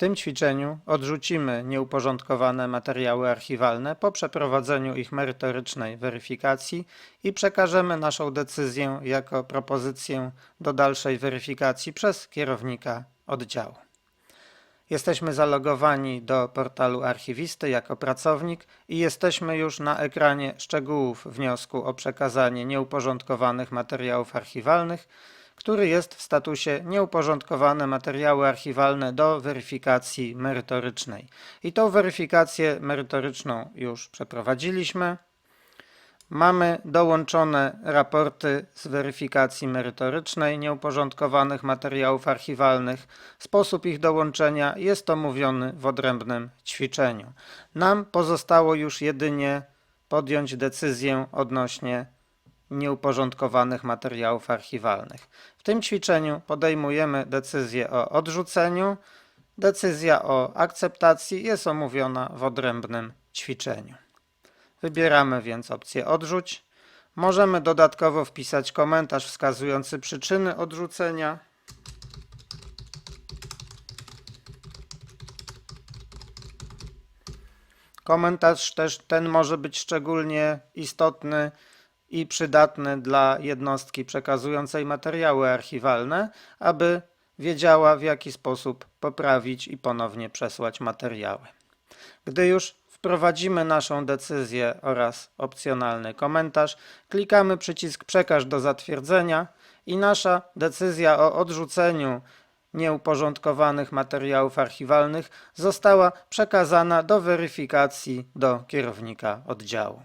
tym ćwiczeniu odrzucimy nieuporządkowane materiały archiwalne po przeprowadzeniu ich merytorycznej weryfikacji i przekażemy naszą decyzję jako propozycję do dalszej weryfikacji przez kierownika oddziału. Jesteśmy zalogowani do portalu archiwisty jako pracownik i jesteśmy już na ekranie szczegółów wniosku o przekazanie nieuporządkowanych materiałów archiwalnych, który jest w statusie nieuporządkowane materiały archiwalne do weryfikacji merytorycznej. I tą weryfikację merytoryczną już przeprowadziliśmy. Mamy dołączone raporty z weryfikacji merytorycznej nieuporządkowanych materiałów archiwalnych. Sposób ich dołączenia jest omówiony w odrębnym ćwiczeniu. Nam pozostało już jedynie podjąć decyzję odnośnie nieuporządkowanych materiałów archiwalnych. W tym ćwiczeniu podejmujemy decyzję o odrzuceniu. Decyzja o akceptacji jest omówiona w odrębnym ćwiczeniu. Wybieramy więc opcję odrzuć. Możemy dodatkowo wpisać komentarz wskazujący przyczyny odrzucenia. Komentarz też ten może być szczególnie istotny i przydatny dla jednostki przekazującej materiały archiwalne, aby wiedziała w jaki sposób poprawić i ponownie przesłać materiały. Gdy już wprowadzimy naszą decyzję oraz opcjonalny komentarz, klikamy przycisk Przekaż do zatwierdzenia i nasza decyzja o odrzuceniu nieuporządkowanych materiałów archiwalnych została przekazana do weryfikacji do kierownika oddziału.